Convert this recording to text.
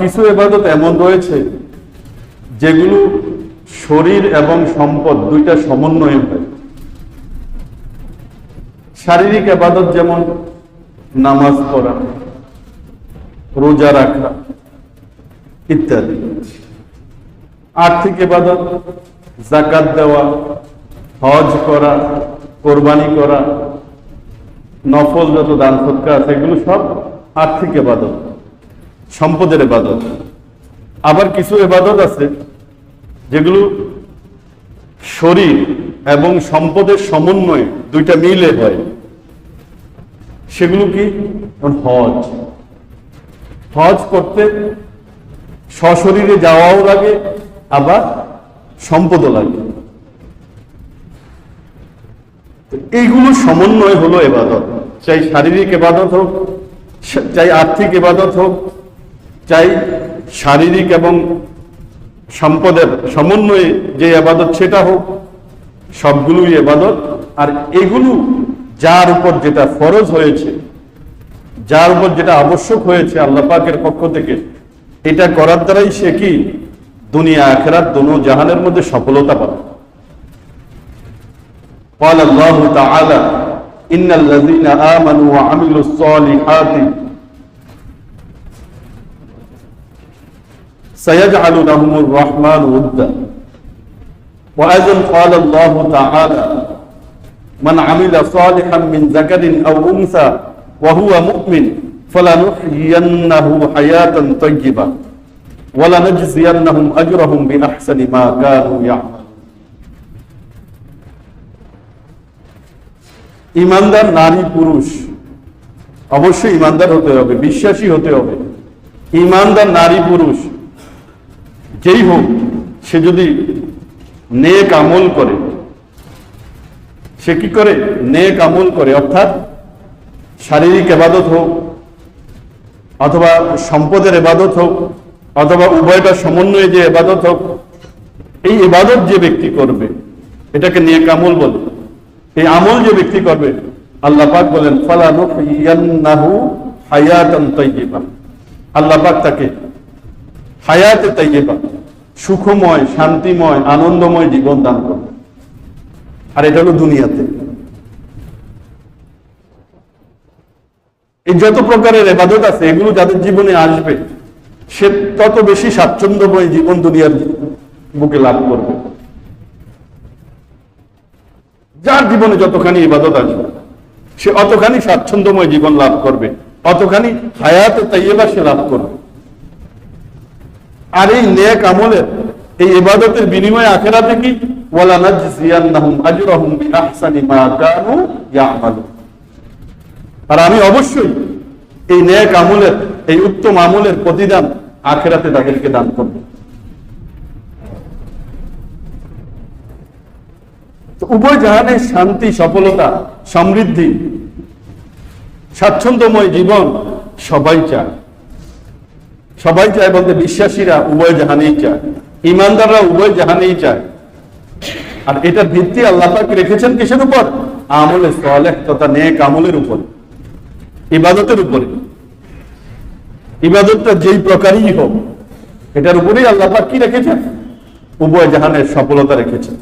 কিছু এবাদত এমন রয়েছে যেগুলো শরীর এবং সম্পদ দুইটা সমন্বয়ে হয়। শারীরিক এবাদত যেমন নামাজ পড়া, রোজা রাখা ইত্যাদি। আর্থিক এবাদত জাকাত দেওয়া, হজ করা, কোরবানি করা, নফল যত দান সৎকার আছে, এগুলো সব আর্থিক এবাদত সম্পদের এবাদত। আবার কিছু এবাদত আছে, যেগুলো শরীর এবং সম্পদের সমন্বয়ে দুইটা মিলে হয়। সেগুলো কি? হজ। হজ করতে সশরীরে যাওয়াও লাগে, আবার সম্পদও লাগে। এইগুলো সমন্বয় হলো এবাদত। চাই শারীরিক এবাদত হোক চাই আর্থিক এবাদত হোক চাই শারীরিক এবং সম্পদের সমন্বয়ে যে আবাদত সেটা হোক সবগুলোই এবাদত আর এগুলো যার উপর যেটা ফরজ হয়েছে যার উপর যেটা আবশ্যক হয়েছে আল্লাহ পাকের পক্ষ থেকে এটা করার দ্বারাই সে কি দুনিয়া আখেরাত দোনো জাহানের মধ্যে সফলতা পাবে قال الله تعالى إن الذين آمنوا وعملوا الصالحات سيجعل لهم الرحمن ودا وأيضا قال الله تعالى من عمل صالحا من ذكر أو أنثى وهو مؤمن فلنحيينه حياة طيبة ولنجزينهم أجرهم بأحسن ما كانوا يعملون ইমানদার নারী পুরুষ অবশ্যই ইমানদার হতে হবে বিশ্বাসী হতে হবে ইমানদার নারী পুরুষ যেই হোক, সে যদি নেক আমল করে, সে কি করে? নেক আমল করে, অর্থাৎ শারীরিক এবাদত হোক, অথবা সম্পদের এবাদত হোক, অথবা উভয়টা সমন্বয়ে যে এবাদত হোক, এই এবাদত যে ব্যক্তি করবে, এটাকে নেক আমল বলে। এই আমল যে ব্যক্তি করবে, আল্লাহ পাক বলেন হায়াতান তাইয়্যিবা। আল্লাহ পাক তাকে হায়াতে তাইয়্যিবা। সুখময়, শান্তিময়, আনন্দময় জীবন দান করবে আর এটা হলো দুনিয়াতে। এই যত প্রকারের এবাদত আছে, এগুলো যাদের জীবনে আসবে, সে তত বেশি স্বাচ্ছন্দ্যময় জীবন দুনিয়ার বুকে লাভ করবে। যার জীবনে যতখানি ইবাদত আসবে, সে অতখানি স্বাচ্ছন্দ্যময় জীবন লাভ করবে, অতখানি হায়াতে তাইয়েবা সে লাভ করবে। আর এই নেক আমলের, এই ইবাদতের বিনিময়ে আখেরাতে কি? ওয়ালা নাজজিয়ান্নাহুম আজরাহুম বিআহসানি মা কানু ইয়ামালুন। আর আমি অবশ্যই এই নেক আমলের, এই উত্তম আমলের প্রতিদান আখেরাতে তাদেরকে দান করব। উভয় জাহানের শান্তি, সফলতা, সমৃদ্ধি, স্বাচ্ছন্দ্যময় জীবন সবাই চায়। সবাই চায় বলতে বিশ্বাসীরা উভয় জাহানেই চায়, ইমানদাররা উভয় জাহানেই চায়। আর এটার ভিত্তি আল্লাহ পাক রেখেছেন কিসের উপর? আমলে সলেহ তথা নেক আমলের উপর, ইবাদতের উপরে। ইবাদতটা যেই প্রকারই হোক, এটার উপরেই আল্লাহ পাক কি রেখেছেন? উভয় জাহানের সফলতা রেখেছেন।